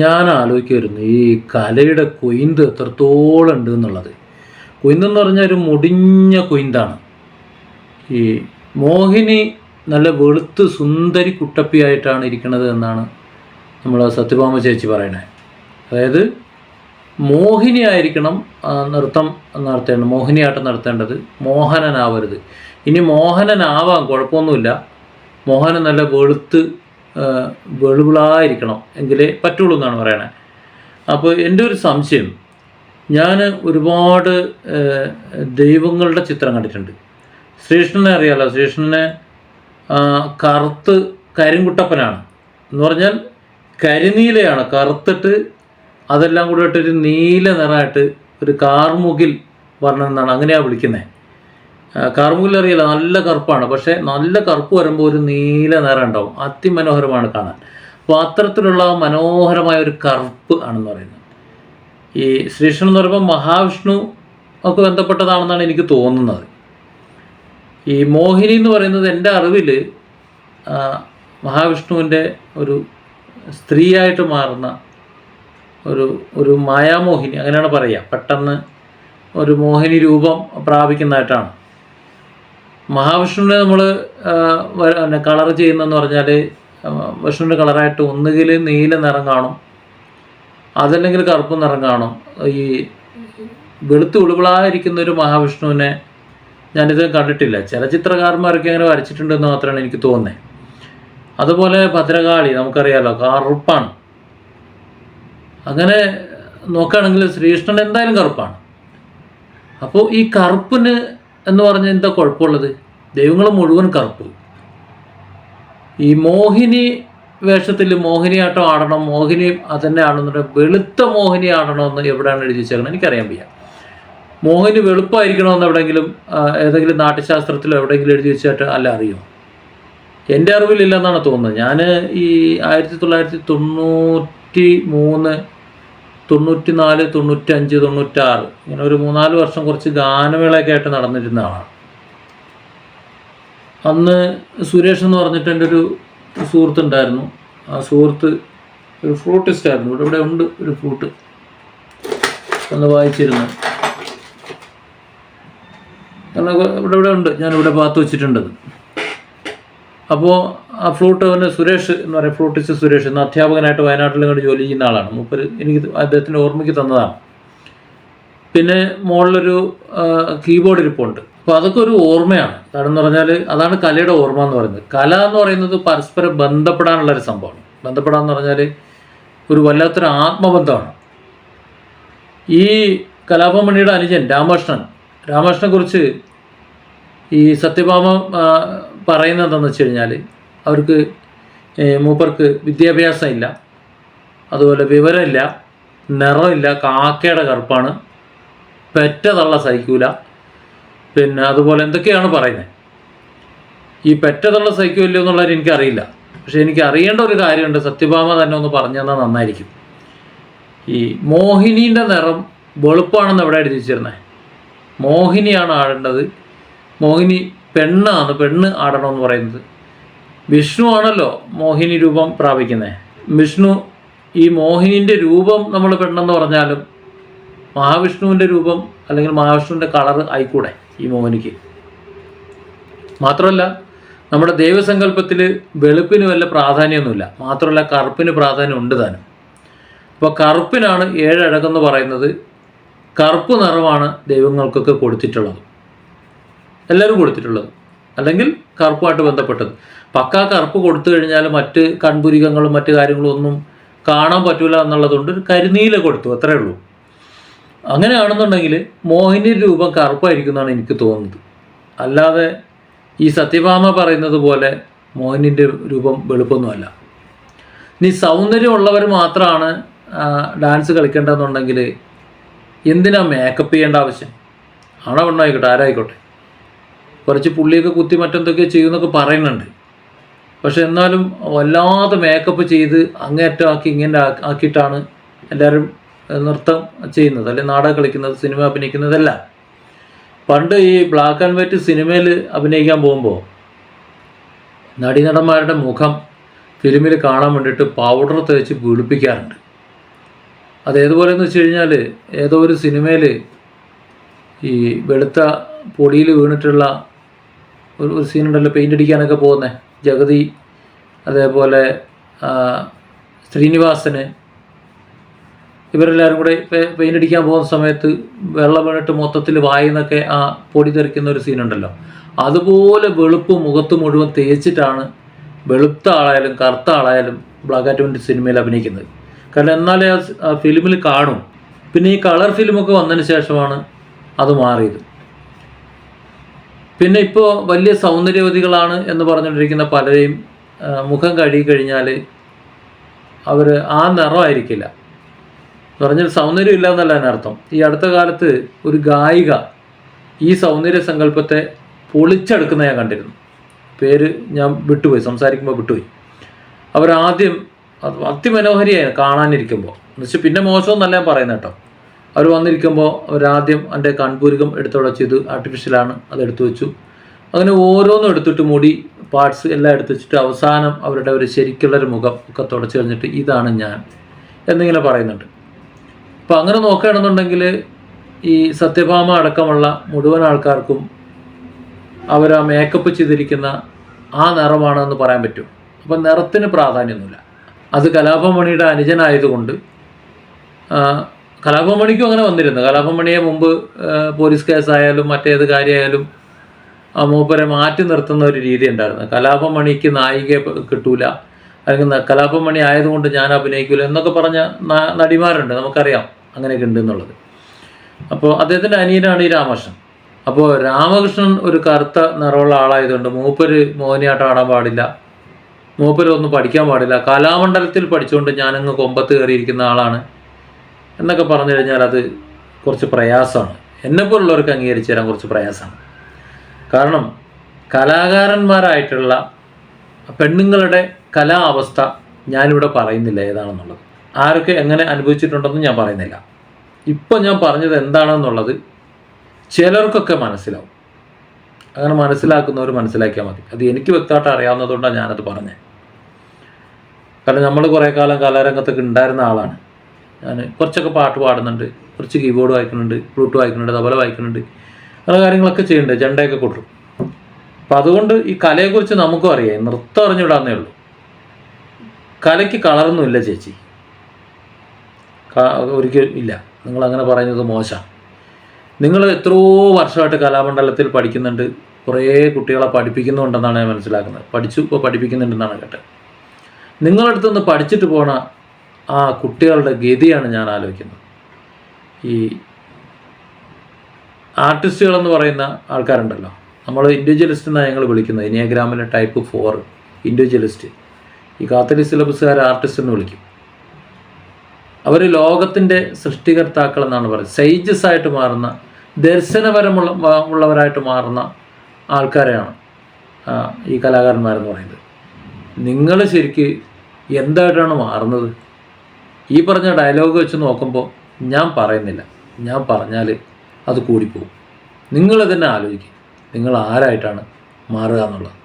ഞാൻ ആലോചിക്കുമായിരുന്നു ഈ കലയുടെ കൊയിന്ത് എത്രത്തോളം ഉണ്ട് എന്നുള്ളത്. കൊയിന്തെന്ന് പറഞ്ഞാൽ ഒരു മുടിഞ്ഞ കൊയിന്താണ്. ഈ മോഹിനി നല്ല വെളുത്ത് സുന്ദരി കുട്ടപ്പിയായിട്ടാണ് ഇരിക്കുന്നത് എന്നാണ് നമ്മൾ സത്യഭാമ ചേച്ചി പറയണേ. അതായത് മോഹിനി ആയിരിക്കണം നൃത്തം നടത്തേണ്ടത് മോഹിനിയാട്ടം നടത്തേണ്ടത് മോഹനനാവരുത്. ഇനി മോഹനനാവാം കുഴപ്പമൊന്നുമില്ല. മോഹനൻ നല്ല വെളുത്ത് വെളുവിളായിരിക്കണം എങ്കിലേ പറ്റുള്ളൂ എന്നാണ് പറയണേ. അപ്പോൾ എന്റെ ഒരു സംശയം ഞാൻ ഒരുപാട് ദൈവങ്ങളുടെ ചിത്രം കണ്ടിട്ടുണ്ട്. ശ്രീകൃഷ്ണനെ അറിയാലോ? ശ്രീകൃഷ്ണനെ കറുത്ത് കരിങ്കുട്ടപ്പനാണ്. എന്ന് പറഞ്ഞാൽ കരിനീലയാണ്. കറുത്തിട്ട് അതെല്ലാം കൂടെ ഇട്ടൊരു നീല നിറമായിട്ട് ഒരു കാർമുകിൽ വർണം എന്നാണ് അങ്ങനെയാണ് വിളിക്കുന്നത് അറിയില്ല നല്ല കറുപ്പാണ്. പക്ഷേ നല്ല കറുപ്പ് വരുമ്പോൾ ഒരു നീല നിറം ഉണ്ടാവും. അതിമനോഹരമാണ് കാണാൻ. അപ്പോൾ അത്തരത്തിലുള്ള മനോഹരമായ ഒരു കറുപ്പ് ആണെന്ന് പറയുന്നത്. ഈ ശ്രീകൃഷ്ണൻ എന്ന് പറയുമ്പോൾ മഹാവിഷ്ണു ഒക്കെ ബന്ധപ്പെട്ടതാണെന്നാണ് എനിക്ക് തോന്നുന്നത്. ഈ മോഹിനി എന്ന് പറയുന്നത് എന്റെ അറിവിൽ മഹാവിഷ്ണുവിന്റെ ഒരു സ്ത്രീയായിട്ട് മാറുന്ന ഒരു ഒരു മായാമോഹിനി അങ്ങനെയാണ് പറയുക പെട്ടെന്ന് ഒരു മോഹിനി രൂപം പ്രാപിക്കുന്നതായിട്ടാണ്. മഹാവിഷ്ണുവിനെ നമ്മൾ കളർ ചെയ്യുന്നതെന്ന് പറഞ്ഞാൽ വിഷ്ണുവിന്റെ കളറായിട്ട് ഒന്നുകിൽ നീല നിറം കാണും അതല്ലെങ്കിൽ കറുപ്പ് നിറം കാണും. ഈ വെളുത്ത് ഉളുവിളായിരിക്കുന്ന ഒരു മഹാവിഷ്ണുവിനെ ഞാനിത് കണ്ടിട്ടില്ല. ചില ചിത്രകാരന്മാരൊക്കെ അങ്ങനെ വരച്ചിട്ടുണ്ടെന്ന് മാത്രമാണ് എനിക്ക് തോന്നുന്നത് അതുപോലെ ഭദ്രകാളി നമുക്കറിയാലോ കറുപ്പാണ്. അങ്ങനെ നോക്കുകയാണെങ്കിൽ ശ്രീകൃഷ്ണൻ എന്തായാലും കറുപ്പാണ്. അപ്പോൾ ഈ കറുപ്പിന് എന്ന് പറഞ്ഞാൽ എന്താ കുഴപ്പമുള്ളത്? ദൈവങ്ങൾ മുഴുവൻ കറുപ്പ്. ഈ മോഹിനി വേഷത്തിൽ മോഹിനിയാട്ടം ആടണം മോഹിനി അതന്നെ ആണെന്നുണ്ടെങ്കിൽ വെളുത്ത മോഹിനി ആടണമെന്ന് എവിടെയാണ് എഴുതി വെച്ചേക്കണം എനിക്കറിയാൻ വയ്യ. മോഹിനി വെളുപ്പായിരിക്കണമെന്ന് എവിടെയെങ്കിലും ഏതെങ്കിലും നാട്യശാസ്ത്രത്തിലോ എവിടെയെങ്കിലും എഴുതി വെച്ചിട്ട് അല്ല അറിയോ? എന്റെ അറിവിലില്ലെന്നാണ് തോന്നുന്നത്. ഞാൻ ഈ ആയിരത്തി തൊള്ളായിരത്തി തൊണ്ണൂറ്റി മൂന്ന് തൊണ്ണൂറ്റി നാല് തൊണ്ണൂറ്റഞ്ച് തൊണ്ണൂറ്റാറ് ഇങ്ങനെ ഒരു മൂന്നാൽ വർഷം കുറച്ച് ഗാനമേളയൊക്കെ ആയിട്ട് നടന്നിരുന്ന ആളാണ്. അന്ന് സുരേഷ് എന്ന് പറഞ്ഞിട്ട് എന്റെ ഒരു സുഹൃത്തുണ്ടായിരുന്നു ആ സുഹൃത്ത് ഒരു ഫ്രൂട്ടിസ്റ്റ് ആയിരുന്നു. ഇവിടെ ഇവിടെ ഉണ്ട് ഒരു ഫ്രൂട്ട് ഒന്ന് വായിച്ചിരുന്നു. ഇവിടെ ഇവിടെ ഉണ്ട്. ഞാനിവിടെ പാത്ത് വെച്ചിട്ടുണ്ടത് അപ്പോൾ ആ ഫ്ലൂട്ട് അവന് സുരേഷ് എന്ന് പറയും ഫ്ലൂട്ടിസ്റ്റ് സുരേഷ് എന്ന അധ്യാപകനായിട്ട് വയനാട്ടിൽ കണ്ട് ജോലി ചെയ്യുന്ന ആളാണ്. മൂപ്പര് എനിക്ക് അദ്ദേഹത്തിന്റെ ഓർമ്മയ്ക്ക് തന്നതാണ്. പിന്നെ മുകളിലൊരു കീബോർഡ് ഇരിപ്പുണ്ട്. അപ്പോൾ അതൊക്കെ ഒരു ഓർമ്മയാണ്. കാരണം എന്ന് പറഞ്ഞാൽ അതാണ് കലയുടെ ഓർമ്മ എന്ന് പറയുന്നത്. കല എന്ന് പറയുന്നത് പരസ്പരം ബന്ധപ്പെടാനുള്ള ഒരു സംഭവമാണ്. ബന്ധപ്പെടാന്ന് പറഞ്ഞാൽ ഒരു വല്ലാത്തൊരു ആത്മബന്ധമാണ്. ഈ കലാഭമണിയുടെ അനുജൻ രാമകൃഷ്ണൻ രാമകൃഷ്ണനെ കുറിച്ച് ഈ സത്യഭാമ പറയുന്നത് എന്താണെന്ന് വെച്ച് കഴിഞ്ഞാൽ അവർക്ക് മൂപ്പർക്ക് വിദ്യാഭ്യാസം ഇല്ല അതുപോലെ വിവരമില്ല നിറമില്ല കാക്കയുടെ കറുപ്പാണ്. പെറ്റതള്ള സഹിക്കൂല. പിന്നെ അതുപോലെ എന്തൊക്കെയാണ് പറയുന്നത് ഈ പെറ്റതള്ള സഹിക്കൂല്ലോ എന്നുള്ളത് എനിക്കറിയില്ല. പക്ഷെ എനിക്ക് അറിയേണ്ട ഒരു കാര്യമുണ്ട്. സത്യഭാമ തന്നെ ഒന്ന് പറഞ്ഞു തന്നാൽ നന്നായിരിക്കും. ഈ മോഹിനീന്റെ നിറം വെളുപ്പാണെന്ന് എവിടെ എഴുതി വെച്ചിരുന്നത് മോഹിനിയാണ് ആടേണ്ടത്. മോഹിനി പെണ്ണാണ്. പെണ്ണ് ആടണമെന്ന് പറയുന്നത്. വിഷ്ണു ആണല്ലോ മോഹിനി രൂപം പ്രാപിക്കുന്നത് വിഷ്ണു ഈ മോഹിനിന്റെ രൂപം നമ്മൾ പെണ്ണെന്ന് പറഞ്ഞാലും മഹാവിഷ്ണുവിന്റെ രൂപം അല്ലെങ്കിൽ മഹാവിഷ്ണുവിന്റെ കളർ ആയിക്കൂടെ ഈ മോഹിനിക്ക്. മാത്രമല്ല നമ്മുടെ ദൈവസങ്കല്പത്തിൽ വെളുപ്പിന് വല്ല പ്രാധാന്യമൊന്നുമില്ല. മാത്രമല്ല കറുപ്പിന് പ്രാധാന്യം ഉണ്ട് താനും. അപ്പോൾ കറുപ്പിനാണ് ഏഴഴകെന്ന് പറയുന്നത് കറുപ്പ് നിറമാണ് ദൈവങ്ങൾക്കൊക്കെ കൊടുത്തിട്ടുള്ളത്. എല്ലാവരും കൊടുത്തിട്ടുള്ളത്. അല്ലെങ്കിൽ കറുപ്പുമായിട്ട് ബന്ധപ്പെട്ടത്. പക്കാ കറുപ്പ് കൊടുത്തു കഴിഞ്ഞാൽ മറ്റ് കൺപുരികങ്ങളും മറ്റു കാര്യങ്ങളും ഒന്നും കാണാൻ പറ്റൂല എന്നുള്ളതുകൊണ്ട് ഒരു കരിനീല കൊടുത്തു അത്രേ ഉള്ളൂ. അങ്ങനെയാണെന്നുണ്ടെങ്കിൽ മോഹിനി രൂപം കറുപ്പായിരിക്കും എന്നാണ് എനിക്ക് തോന്നുന്നത്. അല്ലാതെ ഈ സത്യഭാമ പറയുന്നത് പോലെ മോഹിനിന്റെ രൂപം വെളുപ്പൊന്നുമല്ല. ഇനി സൗന്ദര്യമുള്ളവർ മാത്രമാണ് ഡാൻസ് കളിക്കേണ്ടതെന്നുണ്ടെങ്കിൽ എന്തിനാ മേക്കപ്പ് ചെയ്യേണ്ട ആവശ്യം? ആണോ പെണ്ണോ ആയിക്കോട്ടെ ആരായിക്കോട്ടെ? കുറച്ച് പുള്ളിയൊക്കെ കുത്തി മറ്റെന്തൊക്കെ ചെയ്യുമെന്നൊക്കെ പറയുന്നുണ്ട്. പക്ഷെ എന്നാലും വല്ലാതെ മേക്കപ്പ് ചെയ്ത് അങ്ങേറ്റം ആക്കി ഇങ്ങനെ ആക്കിയിട്ടാണ് എല്ലാവരും നൃത്തം ചെയ്യുന്നത്. അല്ലെങ്കിൽ നാടകം കളിക്കുന്നത് സിനിമ അഭിനയിക്കുന്നതല്ല പണ്ട് ഈ ബ്ലാക്ക് ആൻഡ് വൈറ്റ് സിനിമയിൽ അഭിനയിക്കാൻ പോകുമ്പോൾ നടീനടന്മാരുടെ മുഖം ഫിലിമിൽ കാണാൻ വേണ്ടിയിട്ട് പൗഡർ തേച്ച് വെളുപ്പിക്കാറുണ്ട്. അതേതുപോലെയെന്ന് വെച്ച് കഴിഞ്ഞാൽ ഏതോ ഒരു സിനിമയിൽ ഈ വെളുത്ത പൊടിയിൽ വീണിട്ടുള്ള ഒരു ഒരു സീനുണ്ടല്ലോ പെയിന്റ് അടിക്കാനൊക്കെ പോകുന്നത് ജഗതി അതേപോലെ ശ്രീനിവാസന്. ഇവരെല്ലാവരും കൂടെ പെയിന്റ് അടിക്കാൻ പോകുന്ന സമയത്ത് വെള്ളം വീണിട്ട് മൊത്തത്തിൽ വായിന്നൊക്കെ ആ പൊടി തെറിക്കുന്ന ഒരു സീനുണ്ടല്ലോ അതുപോലെ വെളുപ്പ് മുഖത്ത് മുഴുവൻ തേച്ചിട്ടാണ് വെളുത്ത ആളായാലും കറുത്ത ആളായാലും ബ്ലാക്ക് ആൻഡ് വൈറ്റ് സിനിമയിൽ അഭിനയിക്കുന്നത്. കാരണം എന്നാലേ ആ ഫിലിമിൽ കാണും. പിന്നെ ഈ കളർ ഫിലിമൊക്കെ വന്നതിന് ശേഷമാണ് അത് മാറിയത്. പിന്നെ ഇപ്പോൾ വലിയ സൗന്ദര്യവതികളാണ് എന്ന് പറഞ്ഞുകൊണ്ടിരിക്കുന്ന പലരെയും മുഖം കഴുകി കഴിഞ്ഞാൽ അവർ ആ നിറമായിരിക്കില്ല. പറഞ്ഞാൽ സൗന്ദര്യം ഇല്ല എന്നല്ല അതിനർത്ഥം. ഈ അടുത്ത കാലത്ത് ഒരു ഗായിക ഈ സൗന്ദര്യ സങ്കല്പത്തെ പൊളിച്ചെടുക്കുന്ന ഞാൻ കണ്ടിരുന്നു. പേര് ഞാൻ വിട്ടുപോയി സംസാരിക്കുമ്പോൾ വിട്ടുപോയി. അവരാദ്യം അത് അതിമനോഹരിയായി കാണാനിരിക്കുമ്പോൾ എന്നുവെച്ചാൽ പിന്നെ മോശമെന്നല്ല ഞാൻ പറയുന്നത് കേട്ടോ. അവർ വന്നിരിക്കുമ്പോൾ അവരാദ്യം എന്റെ കൺപൂരികം എടുത്തോടെ ചെയ്ത് ആർട്ടിഫിഷ്യലാണ് അത് എടുത്തു വെച്ചു. അങ്ങനെ ഓരോന്നും എടുത്തിട്ട് മുടി പാർട്സ് എല്ലാം എടുത്തു വെച്ചിട്ട് അവസാനം അവരുടെ ഒരു ശരിക്കുള്ളൊരു മുഖം ഒക്കെ തുടച്ചു കഴിഞ്ഞിട്ട് ഇതാണ് ഞാൻ എന്നിങ്ങനെ പറയുന്നുണ്ട്. അപ്പോൾ അങ്ങനെ നോക്കുകയാണെന്നുണ്ടെങ്കിൽ ഈ സത്യഭാമ അടക്കമുള്ള മുഴുവൻ ആൾക്കാർക്കും അവർ ആ മേക്കപ്പ് ചെയ്തിരിക്കുന്ന ആ നിറമാണെന്ന് പറയാൻ പറ്റും. അപ്പം നിറത്തിന് പ്രാധാന്യമൊന്നുമില്ല. അത് കലാപമണിയുടെ അനുജനായതുകൊണ്ട് ആ, കലാപമണിക്കും അങ്ങനെ വന്നിരുന്നു. കലാപമണിയെ മുമ്പ് പോലീസ് കേസായാലും മറ്റേത് കാര്യമായാലും മൂപ്പരെ മാറ്റി നിർത്തുന്ന ഒരു രീതി ഉണ്ടായിരുന്നു. കലാപമണിക്ക് നായിക കിട്ടൂല. അല്ലെങ്കിൽ കലാപമണി ആയതുകൊണ്ട് ഞാൻ അഭിനയിക്കൂല എന്നൊക്കെ പറഞ്ഞ നടിമാരുണ്ട്. നമുക്കറിയാം അങ്ങനെയൊക്കെ ഉണ്ട് എന്നുള്ളത്. അപ്പോൾ അദ്ദേഹത്തിന്റെ അനിയനാണ് ഈ രാമകൃഷ്ണൻ. അപ്പോൾ രാമകൃഷ്ണൻ ഒരു കറുത്ത നിറമുള്ള ആളായതുകൊണ്ട് മൂപ്പര് മോഹിനിയാട്ടം ആടാൻ പാടില്ല. മൂപ്പര് ഒന്നും പഠിക്കാൻ പാടില്ല. കലാമണ്ഡലത്തിൽ പഠിച്ചുകൊണ്ട് ഞാനങ്ങ് കൊമ്പത്ത് കയറിയിരിക്കുന്ന ആളാണ്. എന്നൊക്കെ പറഞ്ഞു കഴിഞ്ഞാൽ അത് കുറച്ച് പ്രയാസമാണ്. എന്നെപ്പോലുള്ളവർക്ക് അംഗീകരിച്ചു തരാൻ കുറച്ച് പ്രയാസമാണ്. കാരണം കലാകാരന്മാരായിട്ടുള്ള പെണ്ണുങ്ങളുടെ കലാ അവസ്ഥ ഞാനിവിടെ പറയുന്നില്ല ഏതാണെന്നുള്ളത്. ആരൊക്കെ എങ്ങനെ അനുഭവിച്ചിട്ടുണ്ടെന്ന് ഞാൻ പറയുന്നില്ല. ഇപ്പം ഞാൻ പറഞ്ഞത് എന്താണെന്നുള്ളത് ചിലർക്കൊക്കെ മനസ്സിലാവും. അങ്ങനെ മനസ്സിലാക്കുന്നവർ മനസ്സിലാക്കിയാൽ മതി. അത് എനിക്ക് വ്യക്തമായിട്ട് അറിയാവുന്നതുകൊണ്ടാണ് ഞാനത് പറഞ്ഞത്. കാരണം നമ്മൾ കുറേ കാലം കലാരംഗത്തൊക്കെ ഉണ്ടായിരുന്ന ആളാണ്. ഞാൻ കുറച്ചൊക്കെ പാട്ട് പാടുന്നുണ്ട് കുറച്ച് കീബോർഡ് വായിക്കുന്നുണ്ട് ഫ്ലൂട്ട് വായിക്കുന്നുണ്ട് തബല വായിക്കുന്നുണ്ട്. അങ്ങനെ കാര്യങ്ങളൊക്കെ ചെയ്യുന്നുണ്ട് ജണ്ടയൊക്കെ കൊട്ടും. അപ്പം അതുകൊണ്ട് ഈ കലയെക്കുറിച്ച് നമുക്കും അറിയാം നൃത്തം അറിഞ്ഞുവിടാന്നേ ഉള്ളൂ. കലയ്ക്ക് കളറൊന്നുമില്ല ചേച്ചി. ഒരിക്കലും ഇല്ല. നിങ്ങൾ അങ്ങനെ പറയുന്നത് മോശമാണ്. നിങ്ങൾ എത്രയോ വർഷമായിട്ട് കലാമണ്ഡലത്തിൽ പഠിക്കുന്നുണ്ട് കുറേ കുട്ടികളെ പഠിപ്പിക്കുന്നുണ്ടെന്നാണ് ഞാൻ മനസ്സിലാക്കുന്നത്. പഠിച്ചു ഇപ്പോൾ പഠിപ്പിക്കുന്നുണ്ടെന്നാണ് കേട്ടത്. നിങ്ങളടുത്തുനിന്ന് പഠിച്ചിട്ട് പോണ ആ കുട്ടികളുടെ ഗതിയാണ് ഞാൻ ആലോചിക്കുന്നത്. ഈ ആർട്ടിസ്റ്റുകളെന്ന് പറയുന്ന ആൾക്കാരുണ്ടല്ലോ. നമ്മൾ ഇൻഡിവിജ്വലിസ്റ്റ് എന്നാണ് ഞങ്ങൾ വിളിക്കുന്നത്. ഇനിയഗ്രാമിലെ ടൈപ്പ് ഫോർ ഇൻഡിവിജ്വലിസ്റ്റ് ഈ കാത്തലിക് സിലബസുകാർ ആർട്ടിസ്റ്റ് എന്ന് വിളിക്കും. അവർ ലോകത്തിന്റെ സൃഷ്ടികർത്താക്കൾ എന്നാണ് പറയുന്നത്. സൈജസ് ആയിട്ട് മാറുന്ന ദർശനപരമുള്ള ഉള്ളവരായിട്ട് മാറുന്ന ആൾക്കാരെയാണ് ഈ കലാകാരന്മാരെന്ന് പറയുന്നത്. നിങ്ങൾ ശരിക്ക് എന്തായിട്ടാണ് മാറുന്നത്? ഈ പറഞ്ഞ ഡയലോഗ് വെച്ച് നോക്കുമ്പോൾ ഞാൻ പറയുന്നില്ല. ഞാൻ പറഞ്ഞാൽ അത് കൂടിപ്പോകും നിങ്ങൾ തന്നെ ആലോചിക്കും. നിങ്ങൾ ആരായിട്ടാണ് മാറുക എന്നുള്ളത്?